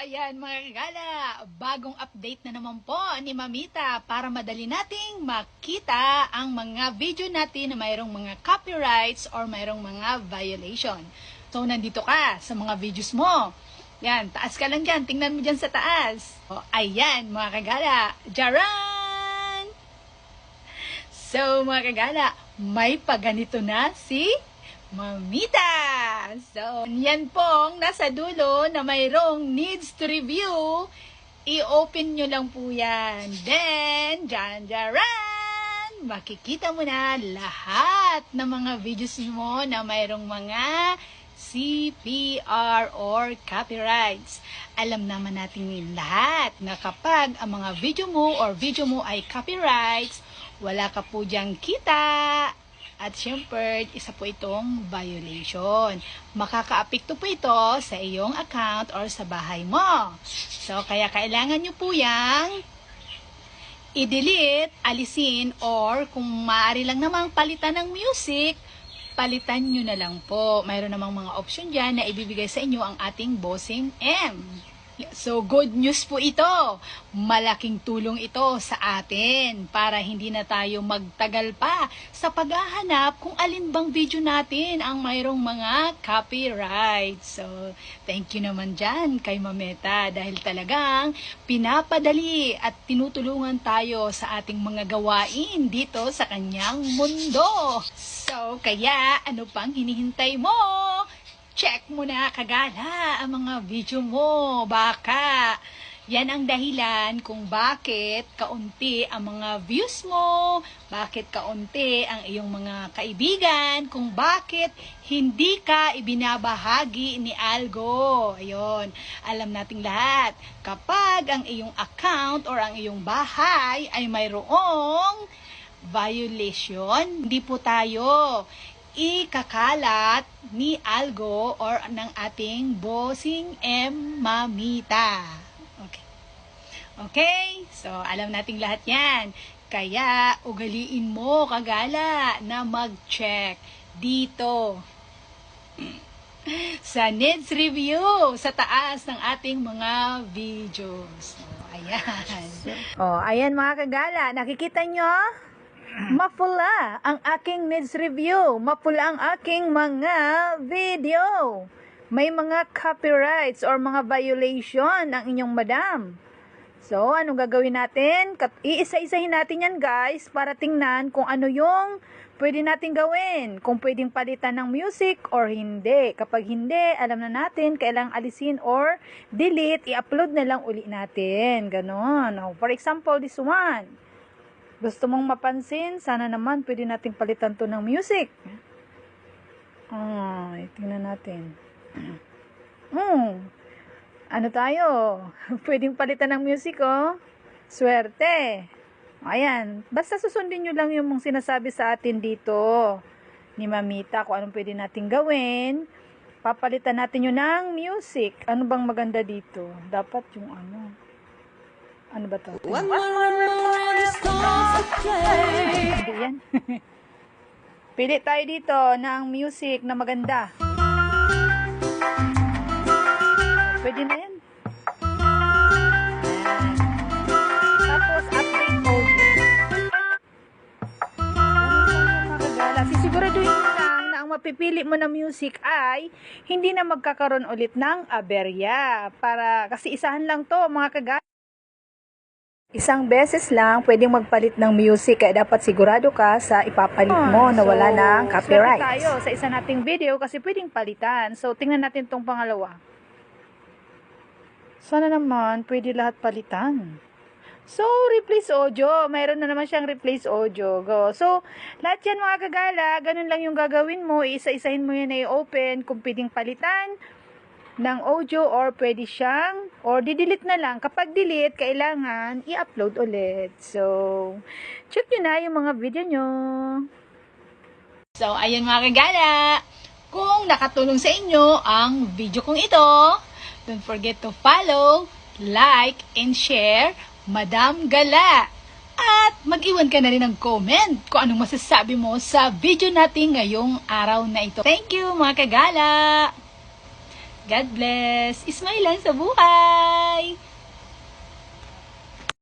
ayan mga kagala, bagong update na naman po ni Mamita para madali nating makita ang mga video natin na mayroong mga copyrights or mayroong mga violation. So, nandito ka sa mga videos mo. Yan, taas ka lang dyan. Tingnan mo dyan sa taas. O, ayan mga kagala. Jaran! So, mga kagala, may paganito na si Mamita! So, yan pong nasa dulo na mayroong needs to review. I-open nyo lang po yan. Then, dyan, dyan, makikita mo na lahat ng mga videos mo na mayroong mga CPR or copyrights. Alam naman natin lahat na kapag ang mga video mo or video mo ay copyrights, wala ka po diyang kita, at syempre, isa po itong violation. Makakaapekto po ito sa iyong account or sa bahay mo. So, kaya kailangan nyo po yang i-delete, alisin, or kung maaari lang namang palitan ng music, palitan nyo na lang po. Mayroon namang mga option dyan na ibibigay sa inyo ang ating bossing M. So, good news po ito. Malaking tulong ito sa atin para hindi na tayo magtagal pa sa paghahanap kung alin bang video natin ang mayroong mga copyright. So, thank you naman dyan kay Mameta dahil talagang pinapadali at tinutulungan tayo sa ating mga gawain dito sa kanyang mundo. So, kaya ano pang hinihintay mo? Check mo na kagala ang mga video mo. Baka yan ang dahilan kung bakit kaunti ang mga views mo, bakit kaunti ang iyong mga kaibigan, kung bakit hindi ka ibinabahagi ni Algo. Ayun, alam nating lahat. Kapag ang iyong account or ang iyong bahay ay mayroong violation, hindi po tayo ikakalat ni Algo or ng ating bossing M Mamita. Okay. Okay? So, alam nating lahat yan. Kaya, ugaliin mo, kagala, na mag-check dito sa needs review sa taas ng ating mga videos. So, ayan. Oh, ayan mga kagala, nakikita nyo? Mapula ang aking needs review. Mapula ang aking mga video. May mga copyrights or mga violation ang inyong madam. So, anong gagawin natin? Iisa-isahin natin yan guys para tingnan kung ano yung pwede natin gawin. Kung pwedeng palitan ng music or hindi. Kapag hindi, alam na natin kailang alisin or delete, i-upload na lang uli natin. Ganon. For example, this one. Gusto mong mapansin, sana naman pwede nating palitan to ng music. Ay, tingnan natin. Hmm. Ano tayo? Pwedeng palitan ng music, oh. Swerte. Ayan. Basta susundin nyo lang yung mga sinasabi sa atin dito ni Mamita kung anong pwede natin gawin. Papalitan natin yun ng music. Ano bang maganda dito? Dapat yung ano. Ano ba to? One more, one more starts to play. Hindi yan. Pili tayo dito ng music na maganda. Pwede na yan. Ayan. Tapos, update audio. Ano mga kagala? Sisiguraduhin mo lang na ang mapipili mo na music ay hindi na magkakaroon ulit ng aberya. Para, kasi isahan lang to mga kagala. Isang beses lang pwedeng magpalit ng music kaya dapat sigurado ka sa ipapalit mo na wala ng copyright. tayo sa isa nating video kasi pwedeng palitan. So tingnan natin tong pangalawa. Sana naman pwede lahat palitan. So, replace audio. Mayroon na naman siyang replace audio. Go. So, lahat yan mga kagala, ganun lang yung gagawin mo. Isa-isahin mo yan na i-open kung pwedeng palitan ng audio or pwede siyang or di-delete na lang. Kapag delete, kailangan i-upload ulit. So, check nyo na yung mga video nyo. So, ayun mga kagala. Kung nakatulong sa inyo ang video kong ito, don't forget to follow, like, and share Madam Gala. At mag-iwan ka na rin ng comment kung anong masasabi mo sa video natin ngayong araw na ito. Thank you mga kagala! God bless! Ismailan sa buhay!